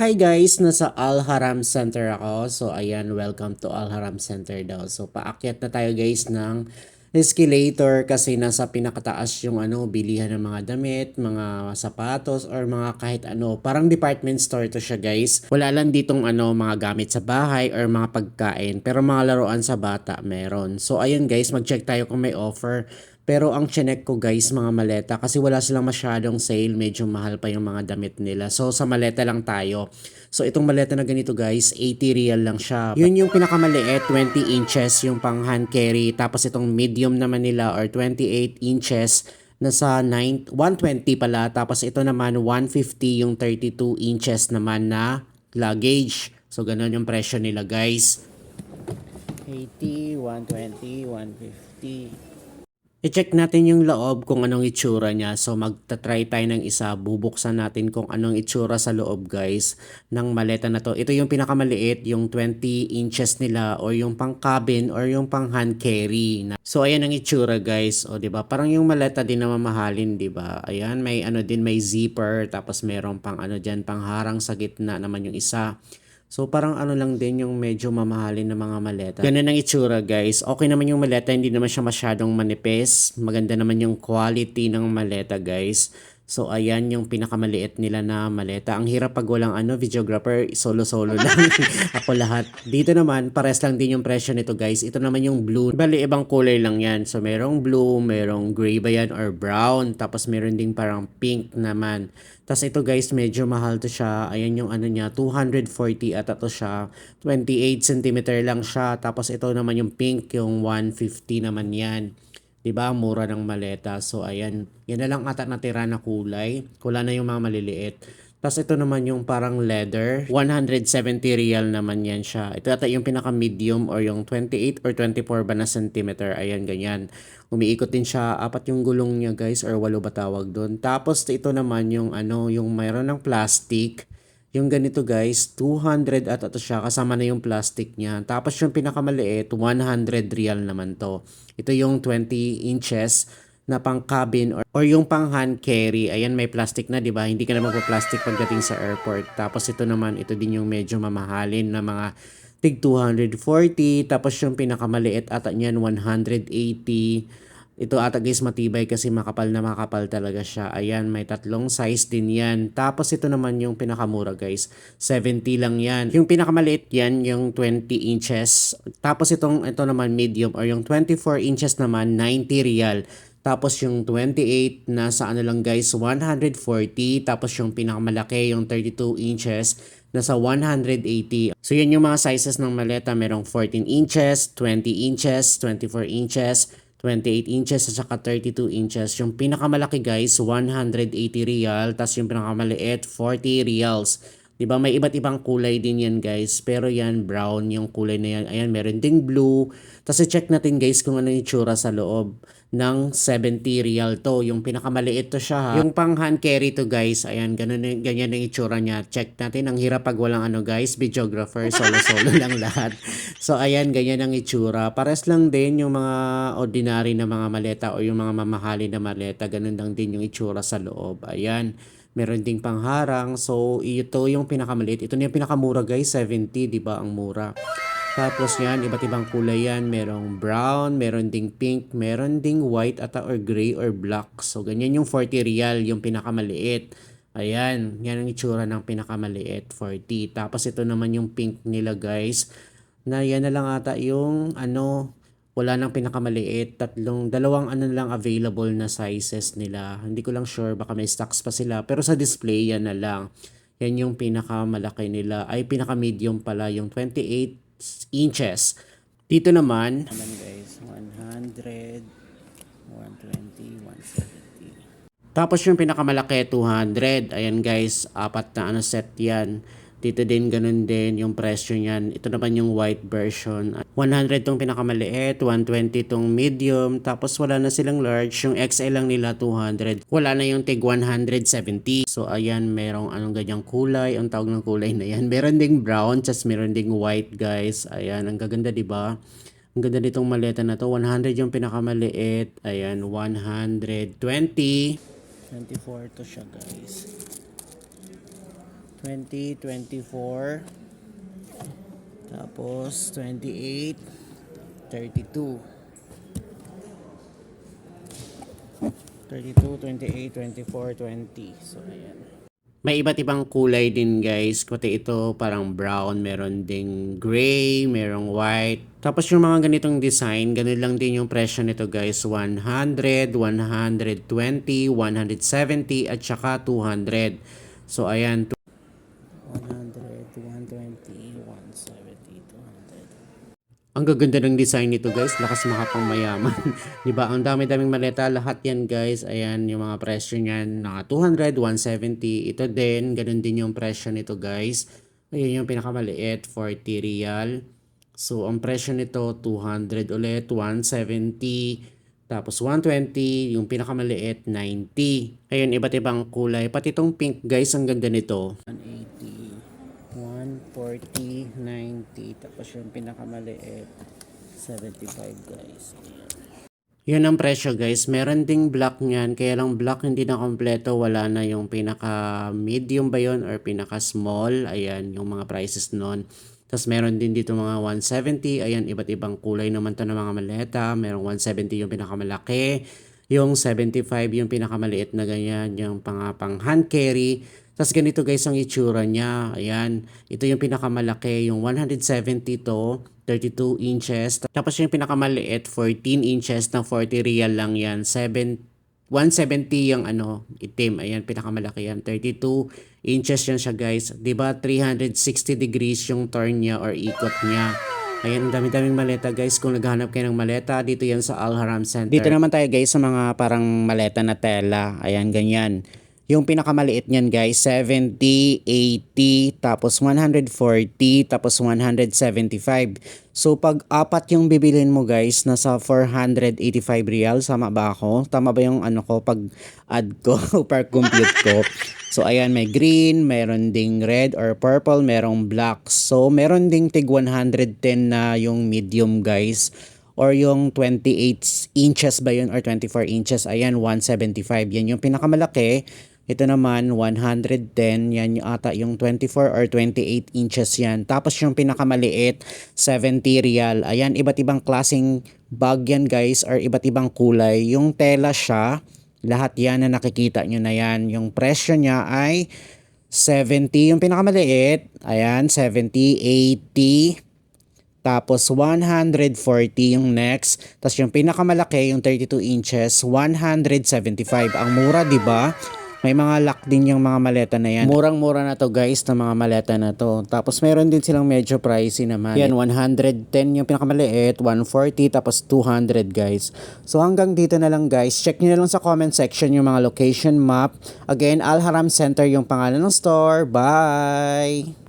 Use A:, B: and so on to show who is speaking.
A: Hi guys, nasa Al Haram Center ako. So ayan, welcome to Al Haram Center daw. So paakyat na tayo guys ng escalator kasi nasa pinakataas yung ano, bilihan ng mga damit, mga sapatos or mga kahit ano. Parang department store to siya guys. Wala lang ditong ano, mga gamit sa bahay or mga pagkain. Pero mga laruan sa bata meron. So ayun guys, mag-check tayo kung may offer. Pero ang chinek ko guys, mga maleta, kasi wala silang masyadong sale, medyo mahal pa yung mga damit nila. So sa maleta lang tayo. So itong maleta na ganito guys, 80 real lang siya. Yun yung pinakamaliit, 20 inches yung pang hand carry. Tapos itong medium naman nila or 28 inches, nasa 9, 120 pala. Tapos ito naman 150 yung 32 inches naman na luggage. So ganun yung presyo nila guys. 80, 120, 150. I-check natin yung loob kung anong itsura niya. So magta-try tayo ng isa. Bubuksan natin kung anong itsura sa loob guys ng maleta na to. Ito yung pinakamaliit, yung 20 inches nila or yung pang cabin or yung pang hand carry. So ayan ang itsura guys. O ba? Parang yung maleta din na mamahalin, ba? Ayan, may ano din may zipper tapos meron pang ano diyan pang harang sa gitna naman yung isa. So parang ano lang din yung medyo mamahalin na mga maleta. Ganun ang itsura guys. Okay naman yung maleta, hindi naman siya masyadong manipis. Maganda naman yung quality ng maleta guys. So ayan yung pinakamaliit nila na maleta. Ang hirap pag walang ano, videographer, solo-solo lang. Ako lahat. Dito naman, pares lang din yung presyo nito guys. Ito naman yung blue. Bali, ibang kulay lang yan. So merong blue, merong gray ba yan or brown. Tapos meron ding parang pink naman. Tapos ito guys, medyo mahal to siya. Ayan yung ano niya, 240 at ito siya. 28 cm lang siya. Tapos ito naman yung pink, yung 150 naman yan. 'Di ba? Mura ng maleta. So ayan, yan na lang ata natira na kulay. Wala na yung mga maliliit. Tapos ito naman yung parang leather. 170 real naman yan siya. Ito ata yung pinaka medium or yung 28 or 24 ba na centimeter. Ayan, ganyan. Umiikot din siya. Apat yung gulong niya guys or walo ba tawag doon. Tapos ito naman yung ano, yung mayroon ng plastic. Yung ganito guys, 200 at ito siya, kasama na yung plastic niya. Tapos yung pinakamaliit, 100 real naman to. Ito yung 20 inches na pang cabin or, or yung pang hand carry. Ayan, may plastic na, di ba? Hindi ka na magpa-plastic pagdating sa airport. Tapos ito naman, ito din yung medyo mamahalin na mga tig 240. Tapos yung pinakamaliit ata niyan, 180. Ito ata guys matibay kasi makapal na makapal talaga siya. Ayan, may tatlong size din yan. Tapos ito naman yung pinakamura guys. 70 lang yan. Yung pinakamaliit yan, yung 20 inches. Tapos itong ito naman medium or yung 24 inches naman, 90 real. Tapos yung 28 nasa ano lang guys, 140. Tapos yung pinakamalaki, yung 32 inches, nasa 180. So yan yung mga sizes ng maleta. Merong 14 inches, 20 inches, 24 inches, 28 inches at saka 32 inches. Yung pinakamalaki guys, 180 real. Tapos yung pinakamaliit, 40 reals. Diba? May iba't ibang kulay din yan guys. Pero yan, brown yung kulay na yan. Ayan, meron ding blue. Tapos check natin guys kung ano yung tsura sa loob ng 70 real to. Yung pinakamaliit to siya ha. Yung pang hand carry to guys. Ayan, ganun, ganyan ang itsura niya. Check natin. Ang hirap pag walang ano guys, videographer. Solo-solo lang lahat. So ayan, ganyan ang itsura. Pares lang din yung mga ordinary na mga maleta o yung mga mamahali na maleta. Ganun lang din yung itsura sa loob. Ayan meron ding pangharang. So, ito yung pinakamaliit. Ito na yung pinakamura guys, 70, di ba ang mura. Tapos yan, iba't ibang kulay yan. Merong brown, meron ding pink, meron ding white ata or gray or black. So, ganyan yung 40 real, yung pinakamaliit. Ayan, yan ang itsura ng pinakamaliit, 40. Tapos ito naman yung pink nila guys. Na yan na lang ata yung ano, wala nang pinakamaliit, tatlong, dalawang ano lang available na sizes nila. Hindi ko lang sure, baka may stocks pa sila. Pero sa display, yan na lang. Yan yung pinakamalaki nila. Ay, pinaka-medium pala, yung 28 inches. Dito naman, naman guys, 100, 120, 170. Tapos yung pinakamalaki, 200. Ayan guys, apat na ano set yan. Dito din ganun din yung presyo niyan. Ito naman yung white version. 100 tong pinakamaliit, 120 tong medium, tapos wala na silang large. Yung XL lang nila 200. Wala na yung tig 170. So ayan, merong anong ganyang kulay. Ang tawag ng kulay na yan. Meron ding brown, just meron ding white guys. Ayan, ang gaganda ba? Ang ganda nitong maleta na to. 100 yung pinakamaliit. Ayan, 120. 24 to siya guys. 20, 24, tapos 28, 32. 32, 28, 24, 20. So, ayan. May iba't ibang kulay din guys. Pati ito parang brown, meron ding gray, merong white. Tapos yung mga ganitong design, ganun lang din yung presyo nito guys. 100, 120, 170, at saka 200. So ayan, 100, 120, 170, 200. Ang gaganda ng design nito guys, lakas makapang mayaman. 'Di? Ang dami-daming maleta, lahat 'yan guys. Ayan yung mga presyo niyan, mga 200, 170. Ito din, ganun din yung presyo nito guys. Ayun yung pinakamaliit, 40 real. So ang presyo nito 200 ulit, 170. Tapos 120, yung pinakamaliit 90. Ayun, iba't ibang kulay. Pati itong pink guys, ang ganda nito. 180. 140, 90, tapos yung pinakamaliit, 75 guys. Ayan. Yun ang presyo guys. Meron ding black niyan. Kaya lang black hindi na kompleto. Wala na yung pinaka medium ba yun or pinaka small. Ayan yung mga prices nun. Tapos meron din dito mga 170. Ayan iba't ibang kulay naman to ng mga maleta. Merong 170 yung pinakamalaki. Yung 75 yung pinakamaliit na ganyan. Yung pang, pang hand carry. Tapos ganito guys ang itsura niya. Ayan. Ito yung pinakamalaki. Yung 170 to. 32 inches. Tapos yung pinakamaliit, 14 inches na 40 real lang yan. 7, 170 yung ano, itim. Ayan, pinakamalaki yan. 32 inches yan siya guys. ba 360 degrees yung turn niya or ikot niya. Ayan, ang dami-daming maleta guys. Kung naghahanap kayo ng maleta, dito yan sa Al Haram Center. Dito naman tayo guys sa mga parang maleta na tela. Ayan, ganyan. Yung pinakamaliit niyan guys, 70, 80, tapos 140, tapos 175. So pag apat yung bibilin mo guys, nasa 485 real. Sama ba ako? Tama ba yung ano ko pag add ko per compute ko? So ayan, may green, meron ding red or purple, merong black. So meron ding tig 110 na yung medium guys or yung 28 inches ba yun or 24 inches. Ayan, 175. Yan yung pinakamalaki. Ito naman, 110. Yan yung ata yung 24 or 28 inches yan. Tapos yung pinakamaliit, 70 real. Ayan, iba't ibang klaseng bag yan guys or iba't ibang kulay. Yung tela siya, lahat yan na nakikita nyo na yan. Yung presyo niya ay 70 yung pinakamaliit. Ayan, 70, 80, tapos 140 yung next. Tapos yung pinakamalaki, yung 32 inches, 175. Ang mura, 'di ba? May mga lock din yung mga maleta na yan. Murang-mura na to guys, na mga maleta na to. Tapos meron din silang medyo pricey naman. Yan, 110 yung pinakamaliit, 140, tapos 200 guys. So hanggang dito na lang guys. Check nyo na lang sa comment section yung mga location map. Again, Al Haram Center yung pangalan ng store. Bye!